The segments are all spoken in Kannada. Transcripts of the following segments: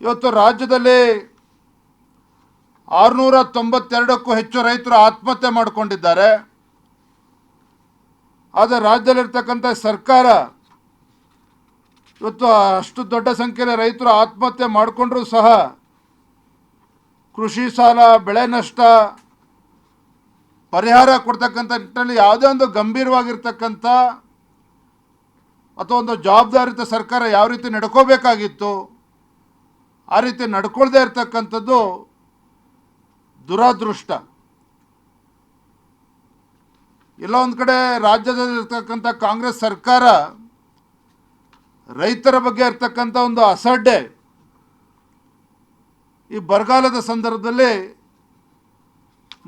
ಇವತ್ತು ರಾಜ್ಯದಲ್ಲಿ ಆರುನೂರ ತೊಂಬತ್ತೆರಡಕ್ಕೂ ಹೆಚ್ಚು ರೈತರು ಆತ್ಮಹತ್ಯೆ ಮಾಡಿಕೊಂಡಿದ್ದಾರೆ. ಆದರೆ ರಾಜ್ಯದಲ್ಲಿರ್ತಕ್ಕಂಥ ಸರ್ಕಾರ ಇವತ್ತು ಅಷ್ಟು ದೊಡ್ಡ ಸಂಖ್ಯೆಯಲ್ಲಿ ರೈತರು ಆತ್ಮಹತ್ಯೆ ಮಾಡಿಕೊಂಡ್ರೂ ಸಹ ಕೃಷಿ ಸಾಲ, ಬೆಳೆ ನಷ್ಟ, ಪರಿಹಾರ ಕೊಡ್ತಕ್ಕಂಥ ನಿಟ್ಟಿನಲ್ಲಿ ಯಾವುದೇ ಒಂದು ಗಂಭೀರವಾಗಿರ್ತಕ್ಕಂಥ ಅಥವಾ ಒಂದು ಜವಾಬ್ದಾರಿತ ಸರ್ಕಾರ ಯಾವ ರೀತಿ ನಡ್ಕೋಬೇಕಾಗಿತ್ತು ಆ ರೀತಿ ನಡ್ಕೊಳ್ದೇ ಇರ್ತಕ್ಕಂಥದ್ದು ದುರಾದೃಷ್ಟ. ಎಲ್ಲ ಒಂದು ಕಡೆ ರಾಜ್ಯದಲ್ಲಿರ್ತಕ್ಕಂಥ ಕಾಂಗ್ರೆಸ್ ಸರ್ಕಾರ ರೈತರ ಬಗ್ಗೆ ಇರ್ತಕ್ಕಂಥ ಒಂದು ಅಸಡ್ಡೆ ಈ ಬರಗಾಲದ ಸಂದರ್ಭದಲ್ಲಿ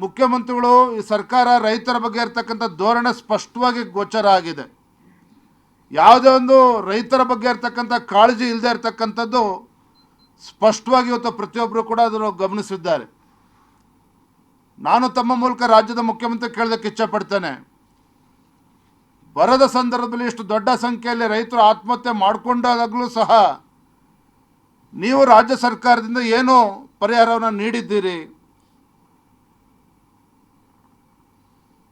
ಮುಖ್ಯಮಂತ್ರಿಗಳು ಈ ಸರ್ಕಾರ ರೈತರ ಬಗ್ಗೆ ಇರ್ತಕ್ಕಂಥ ಧೋರಣೆ ಸ್ಪಷ್ಟವಾಗಿ ಗೋಚರ ಆಗಿದೆ. ಯಾವುದೇ ಒಂದು ರೈತರ ಬಗ್ಗೆ ಇರ್ತಕ್ಕಂಥ ಕಾಳಜಿ ಇಲ್ಲದೆ ಇರ್ತಕ್ಕಂಥದ್ದು ಸ್ಪಷ್ಟವಾಗಿ ಇವತ್ತು ಪ್ರತಿಯೊಬ್ಬರು ಕೂಡ ಅದನ್ನು ಗಮನಿಸಿದ್ದಾರೆ. ನಾನು ತಮ್ಮ ಮೂಲಕ ರಾಜ್ಯದ ಮುಖ್ಯಮಂತ್ರಿ ಕೇಳೋದಕ್ಕೆ ಇಚ್ಛಪಡ್ತೇನೆ. ಬರದ ಸಂದರ್ಭದಲ್ಲಿ ಇಷ್ಟು ದೊಡ್ಡ ಸಂಖ್ಯೆಯಲ್ಲಿ ರೈತರು ಆತ್ಮಹತ್ಯೆ ಮಾಡಿಕೊಂಡಾಗಲೂ ಸಹ ನೀವು ರಾಜ್ಯ ಸರ್ಕಾರದಿಂದ ಏನು ಪರಿಹಾರವನ್ನು ನೀಡಿದ್ದೀರಿ?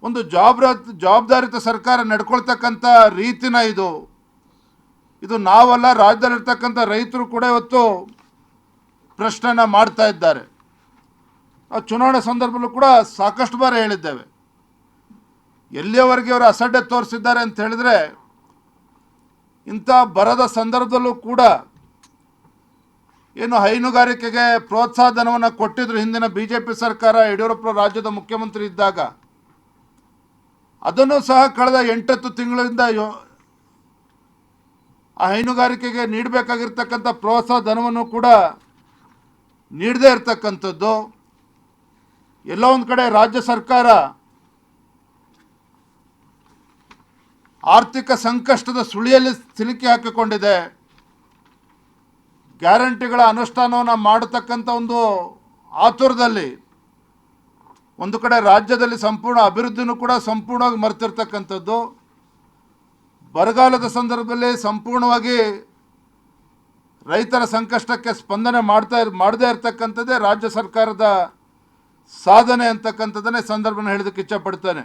ಒಂದು ಜವಾಬ್ದಾರ ಜವಾಬ್ದಾರಿತ ಸರ್ಕಾರ ನಡ್ಕೊಳ್ತಕ್ಕಂಥ ರೀತಿನ ಇದು. ಇದು ನಾವಲ್ಲ, ರಾಜ್ಯದಲ್ಲಿರ್ತಕ್ಕಂಥ ರೈತರು ಕೂಡ ಇವತ್ತು ಪ್ರಶ್ನೆನ ಮಾಡ್ತಾ ಇದ್ದಾರೆ. ಆ ಚುನಾವಣೆ ಸಂದರ್ಭದಲ್ಲೂ ಕೂಡ ಸಾಕಷ್ಟು ಬಾರಿ ಹೇಳಿದ್ದೇವೆ. ಎಲ್ಲಿಯವರೆಗೆ ಅವರು ಅಸಡ್ಡೆ ತೋರಿಸಿದ್ದಾರೆ ಅಂತ ಹೇಳಿದ್ರೆ, ಇಂಥ ಬರದ ಸಂದರ್ಭದಲ್ಲೂ ಕೂಡ ಏನು ಹೈನುಗಾರಿಕೆಗೆ ಪ್ರೋತ್ಸಾಹ ಧನವನ್ನು ಕೊಟ್ಟಿದ್ರು ಹಿಂದಿನ ಬಿ ಜೆ ಪಿ ಸರ್ಕಾರ, ಯಡಿಯೂರಪ್ಪ ರಾಜ್ಯದ ಮುಖ್ಯಮಂತ್ರಿ ಇದ್ದಾಗ. ಅದನ್ನು ಸಹ ಕಳೆದ ಎಂಟತ್ತು ತಿಂಗಳಿಂದ ಆ ಹೈನುಗಾರಿಕೆಗೆ ನೀಡಬೇಕಾಗಿರ್ತಕ್ಕಂಥ ಪ್ರೋತ್ಸಾಹ ಧನವನ್ನು ಕೂಡ ನೀಡದೇ ಇರತಕ್ಕಂಥದ್ದು, ಎಲ್ಲೋ ಒಂದು ಕಡೆ ರಾಜ್ಯ ಸರ್ಕಾರ ಆರ್ಥಿಕ ಸಂಕಷ್ಟದ ಸುಳಿಯಲ್ಲಿ ಸಿಲುಕಿ ಹಾಕಿಕೊಂಡಿದೆ. ಗ್ಯಾರಂಟಿಗಳ ಅನುಷ್ಠಾನವನ್ನು ಮಾಡತಕ್ಕಂಥ ಒಂದು ಆತುರದಲ್ಲಿ, ಒಂದು ಕಡೆ ರಾಜ್ಯದಲ್ಲಿ ಸಂಪೂರ್ಣ ಅಭಿವೃದ್ಧಿನೂ ಕೂಡ ಸಂಪೂರ್ಣವಾಗಿ ಮರೆತಿರ್ತಕ್ಕಂಥದ್ದು. ಬರಗಾಲದ ಸಂದರ್ಭದಲ್ಲಿ ಸಂಪೂರ್ಣವಾಗಿ ರೈತರ ಸಂಕಷ್ಟಕ್ಕೆ ಸ್ಪಂದನೆ ಮಾಡ್ತಾ ಮಾಡದೇ ಇರತಕ್ಕಂಥದ್ದೇ ರಾಜ್ಯ ಸರ್ಕಾರದ ಸಾಧನೆ ಅಂತಕ್ಕಂಥದ್ದನ್ನೇ ಸಂದರ್ಭನ ಹೇಳೋದಕ್ಕೆ ಇಚ್ಛಪಡ್ತೇನೆ